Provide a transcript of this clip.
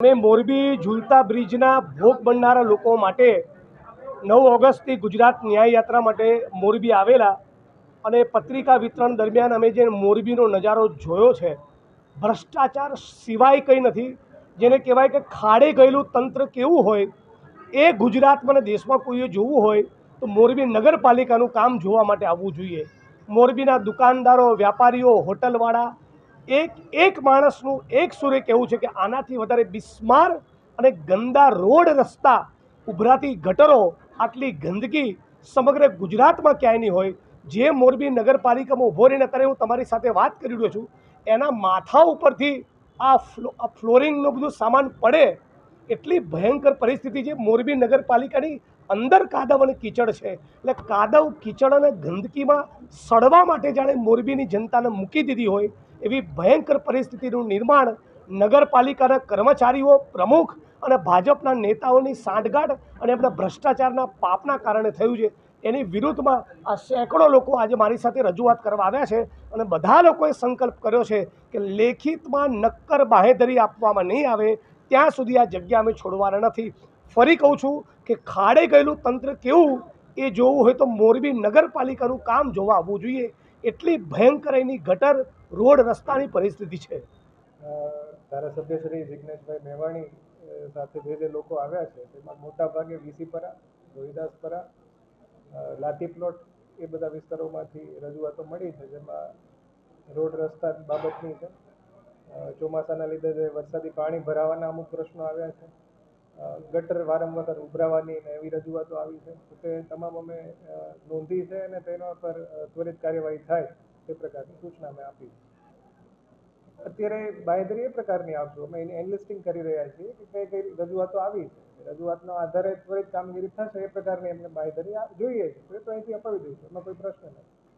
અમે મોરબી ઝુલતા બ્રિજના ભોગ બનનારા લોકો માટે નવ ઓગસ્ટથી ગુજરાત ન્યાય માટે મોરબી આવેલા અને પત્રિકા વિતરણ દરમિયાન અમે જે મોરબીનો નજારો જોયો છે, ભ્રષ્ટાચાર સિવાય કંઈ નથી. જેને કહેવાય કે ખાડે ગયેલું તંત્ર કેવું હોય, એ ગુજરાતમાં અને દેશમાં કોઈએ જોવું હોય, તો મોરબી નગરપાલિકાનું કામ જોવા માટે આવવું જોઈએ. મોરબીના દુકાનદારો, વ્યાપારીઓ, હોટલવાળા એક એક માણસનું, એક સુરે કહેવું છે કે આનાથી વધારે બિસ્માર અને ગંદા રોડ રસ્તા, ઉભરાતી ગટરો, આટલી ગંદકી સમગ્ર ગુજરાતમાં ક્યાંય નહીં હોય? જે મોરબી નગરપાલિકામાં ઊભો રહીને અત્યારે હું તમારી સાથે વાત કરી રહ્યો છું, એના માથા ઉપરથી આ ફ્લો, આ ફ્લોરિંગનો બધું સામાન પડે, એટલી ભયંકર પરિસ્થિતિ છે. મોરબી નગરપાલિકાની અંદર કાદવ અને કીચડ છે. એટલે કાદવ, કીચડ અને ગંદકીમાં સડવા માટે જાણે મોરબીની જનતાને મૂકી દીધી હોય એવી ભયંકર પરિસ્થિતિનું નિર્માણ નગરપાલિકાના કર્મચારીઓ પ્રમુખ અને ભાજપના નેતાઓની સાંઠગાંઠ અને એમના ભ્રષ્ટાચારના પાપના કારણે થયું છે. એની વિરુદ્ધમાં આ સેંકડો લોકો આજે મારી સાથે રજૂઆત કરવા આવ્યા છે અને બધા લોકોએ સંકલ્પ કર્યો છે કે લેખિતમાં નક્કર બાહેધરી આપવામાં નહીં આવે, ત્યાં સુધી આ જગ્યા અમે છોડવાના નથી. ફરી કહું છું કે ખાડે ગયેલું તંત્ર કેવું? એ જોવું હોય તો મોરબી નગરપાલિકાનું કામ જોવા આવવું જોઈએ. એટલી ભયંકર એની ગટર રોડ રસ્તાની પરિસ્થિતિ છે. ધારાસભ્ય શ્રી જિજ્ઞેશભાઈ મેવાણી સાથે જે જે લોકો આવ્યા છે, તેમાં મોટા ભાગે વીસીપરા રોહિદાસપરા લાતી પ્લોટ એ બધા વિસ્તારોમાંથી રજૂઆતો મળી છે, જેમાં રોડ રસ્તા બાબતની છે. ચોમાસાના લીધે જે વરસાદી પાણી ભરાવાના અમુક પ્રશ્નો આવ્યા છે. ગટર વારંવાર ઉભરાવાની ને એવી રજૂઆતો આવી છે. તો તે તમામ અમે નોંધી છે અને તેના પર ત્વરિત કાર્યવાહી થાય તે પ્રકારની સૂચના અમે આપી અત્યારે બાંયધરી એ પ્રકારની આવશું. અમે એની એનલિસ્ટિંગ કરી રહ્યા છીએ કે કઈ કઈ રજૂઆતો આવી છે. રજૂઆતના આધારે ત્વરિત કામગીરી થશે એ પ્રકારની એમને બાયદરી જોઈએ છે. તો અહીંથી અપાવી દઈશું. એમાં કોઈ પ્રશ્ન